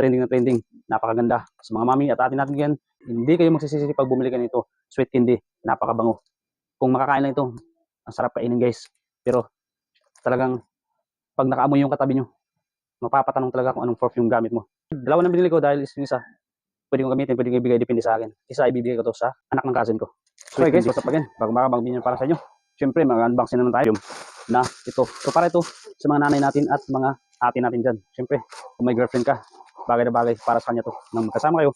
trending na trending. Napakaganda. Sa mga mami at atin natin yan, hindi kayo magsisisi pag bumili kayo nito. Sweet candy, napakabango. Kung makakain lang ito, ang sarap kainin guys. Pero talagang pag nakaamoy yung katabi nyo, mapapatanong talaga kung anong perfume gamit mo. Dalawa na binili ko dahil isa, pwede kong gamitin, pwede kong ibigay, depende sa akin. Isa ibibigay ko to sa anak ng cousin ko. So guys, what's up again? Bago makabang binyan para sa inyo. Siyempre, mag-unboxing na naman tayo na ito. So para ito sa mga nanay natin at mga ate natin dyan. Siyempre, kung may girlfriend ka, bagay na bagay para sa kanya to. Nang magkasama kayo,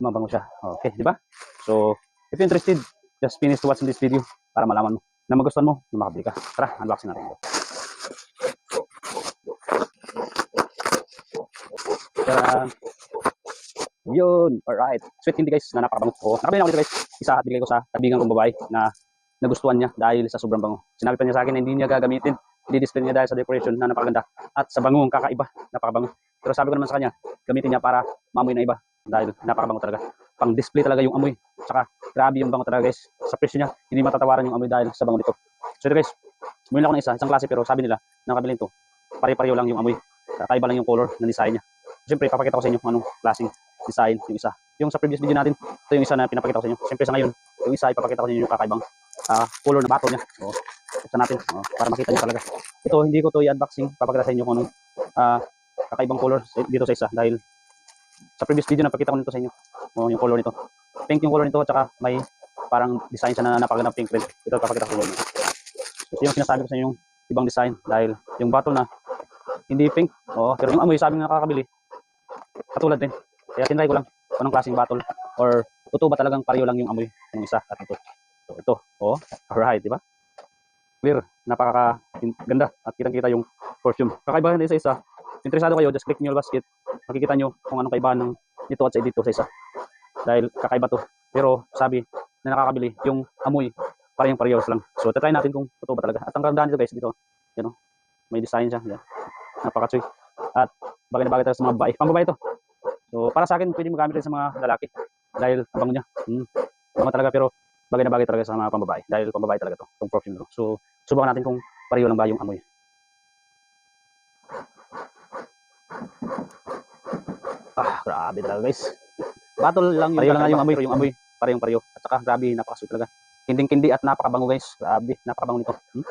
mabango siya. Okay, di ba? So, if you're interested, just finish to watch this video para malaman mo na magustuhan mo na makabili ka. Tara, unboxing natin. Tara. Yun, alright. Sweet hindi guys, na napakabango ko. Nakabili na ako dito guys. Isa at bigay ko sa kaibigan kong babae na nagustuhan niya dahil sa sobrang bango. Sinabi pa niya sa akin na hindi niya gagamitin. Hindi display niya dahil sa decoration na napakaganda. At sa bango, kakaiba, napakabango. Pero sabi ko naman sa kanya, gamitin niya para maamoy na iba. Dahil napakabango talaga. Pang display talaga yung amoy. Tsaka grabe yung bango talaga guys. Sa presyo niya, hindi matatawaran yung amoy dahil sa bango nito. So guys, bumili ako ng isa, isang klase pero sabi nila, nakabili ito, pare-pareho lang yung amoy. Kakaiba lang yung color ng design niya. Siyempre, papakita ko sa inyo kung anong klaseng design yung isa. Yung sa previous video natin, ito yung isa na pinapakita ko sa inyo. Siyempre sa ngayon, yung isa ipapakita ko sa inyo yung kakaibang ah, color na bato niya. O, buksan natin o, para makita niyo talaga. Ito, hindi ko to i-unboxing. Papakita sa inyo kung anong ah, kakaibang color dito sa isa. Dahil sa previous video napakita ko nito sa inyo. O, yung color nito. Pink yung color nito, at saka may parang design siya na napakaganda pink rin. Ito papakita ko inyo. So, yung sinasabi ko sa inyo yung ibang design. Dahil yung bottle na hindi pink. Oo, pero yung amoy sabi ng nakakabili, katulad din. Kaya tinry ko lang anong klaseng bottle or totoo ba talagang pareho lang yung amoy ng isa at ito. So, ito. Oh, alright, di ba? Clear. Napaka ganda at kitang-kita yung perfume. Kakaibahan din sa isa. Interesado kayo, just click nyo basket. Makikita nyo kung anong kaibahan ng dito at sa dito sa isa. Dahil kakaiba to. Pero sabi na nakakabili, yung amoy parehong parehos lang. So, try natin kung totoo ba talaga. At ang kagandahan dito guys, dito, you know, may design siya. Yan. Napaka-chewy. At bagay na bagay talaga sa mga babae. Pang babae to. So, para sa akin, pwede magamit rin sa mga lalaki. Dahil ang bango niya. Hmm. Bango talaga, pero bagay na bagay talaga sa mga pambabae. Dahil pambabae talaga to. Itong perfume to. So, subukan natin kung pareho lang ba yung amoy. Ah, grabe talaga guys. Battle lang yung pareho lang yung amoy, yung amoy. Parehong pareho. At saka grabe, napakasweet talaga. Kinding-kindi at napakabango guys. Grabe, napakabango nito. Hmm?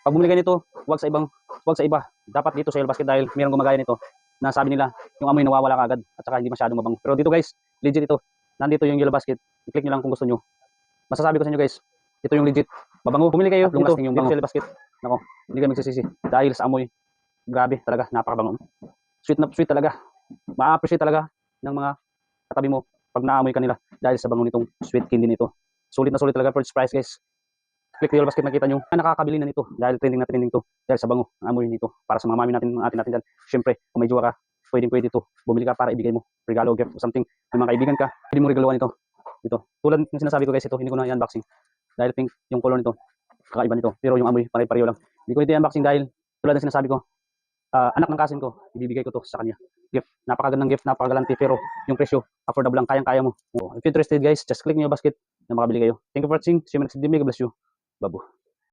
Pag bumili ka nito, huwag sa ibang, huwag sa iba. Dapat dito sa Yellow Basket dahil mayroong gumagaya nito na sabi nila yung amoy nawawala kagad at saka hindi masyadong mabango. Pero dito guys, legit ito. Nandito yung Yellow Basket. I-click nyo lang kung gusto nyo. Masasabi ko sa inyo guys, ito yung legit. Mabango. Bumili kayo dito, yung bango. Yellow Basket. Nako, hindi kayo magsisisi. Dahil sa amoy, grabe talaga, napakabango. Sweet na sweet talaga. Ma-appreciate talaga ng mga katabi mo pag naamoy kanila dahil sa bango nitong sweet candy nito. Sulit na sulit talaga for price guys. Click the Yellow Basket nakita nyo. Ah, nakakabili na nito dahil trending na trending to. Dahil sa bango, ang amoy nito. Para sa mga mami natin, mga atin natin dyan. Siyempre, kung may jowa ka, pwedeng pwede to. Bumili ka para ibigay mo. Regalo, gift, or something. May mga kaibigan ka, pwede mo regaluhan ito. Ito. Tulad ng sinasabi ko guys, ito, hindi ko na i-unboxing. Dahil pink yung color nito. Kakaiba nito. Pero yung amoy, pare-pareho lang. Hindi ko ito i-unboxing dahil tulad ng sinasabi ko, ah, anak ng kasin ko, ibibigay ko to sa kanya. Gift. Napakagandang gift, napakagalante. Pero yung presyo, affordable lang, kayang-kaya mo. Oh, if you're interested guys, just click nyo yung basket na makabili kayo. Thank you for watching. See you next video. God bless you. Babu.